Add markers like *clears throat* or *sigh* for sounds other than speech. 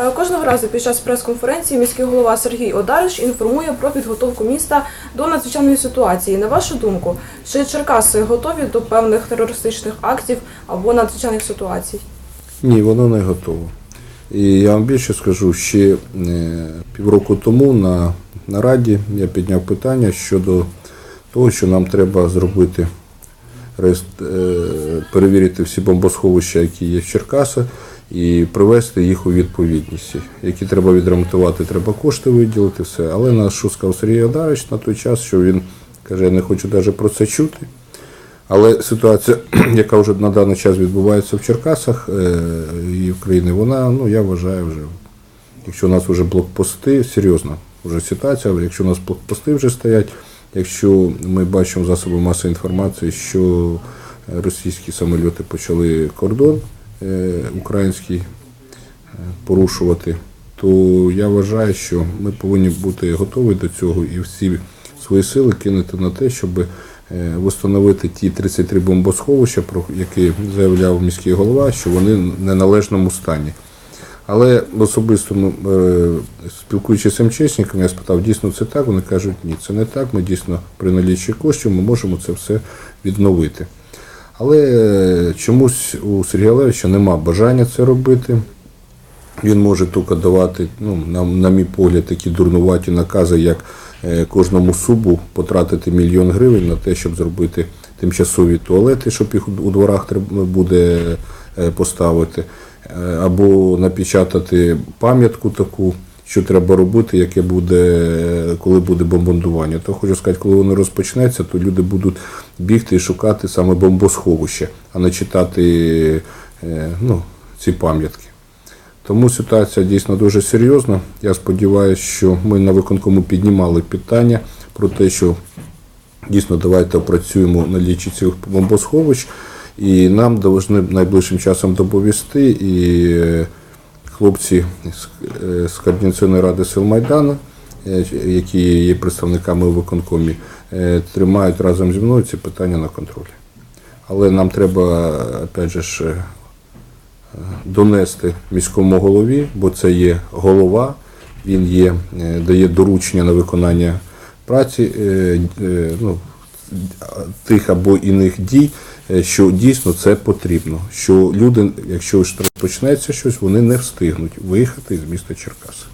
Е, Кожного разу під час прес-конференції міський голова Сергій Одарич інформує про підготовку міста до надзвичайної ситуації. На вашу думку, чи Черкаси готові до певних терористичних актів або надзвичайних ситуацій? Ні, воно не готово. І я вам більше скажу, ще е, півроку тому на, на Раді я підняв питання щодо того, що нам треба зробити е, перевірити всі бомбосховища, які є в Черкасах, і привести їх у відповідність. Які треба відремонтувати, треба кошти виділити, все. Але нас що сказав Сергій Одарович на той час, що він каже, я не хочу навіть про це чути. Але ситуація, *clears throat* яка вже на даний час відбувається в Черкасах е, і в країні, вона, ну я вважаю, вже, якщо у нас вже блокпости, серйозна вже ситуація, якщо у нас блокпости вже стоять, якщо ми бачимо засоби масової інформації, що російські самоліти почали кордон український е, порушувати, то я вважаю, що ми повинні бути готові до цього і всі свої сили кинути на те, щоб е, встановити ті 33 бомбосховища, про які заявляв міський голова, що вони в неналежному стані. Але особисто е, спілкуючись з МЧСниками, я спитав, дійсно це так? Вони кажуть, ні, це не так. Ми дійсно при наліччі коштів ми можемо це все відновити. Але е, чомусь у Сергія Левича нема бажання це робити. Він може тільки давати, ну, на, на мій погляд, такі дурнуваті накази, як е, кожному субу потратити мільйон гривень на те, щоб зробити тимчасові туалети, щоб їх у дворах треба буде е, поставити, або напечатати пам'ятку таку, що треба робити, яке буде, коли буде бомбардування. То хочу сказати, коли воно розпочнеться, то люди будуть бігти і шукати саме бомбосховище, а не читати е, ну, ці пам'ятки. Тому ситуація дійсно дуже серйозна. Я сподіваюся, що ми на виконкому піднімали питання про те, що дійсно давайте опрацюємо налічі цих бомбосховищ, і нам повинні найближчим часом доповісти і е, хлопці з, е, Координаційної ради сил Майдану, е, які є представниками у виконкомі, е, тримають разом зі мною ці питання на контролі. Але нам треба, опять же, ж, донести міському голові, бо це є голова, він є, дає доручення на виконання праці ну, тих або іних дій, е, що дійсно це потрібно. Що люди, якщо ж почнеться щось, вони не встигнуть виїхати з міста Черкаси.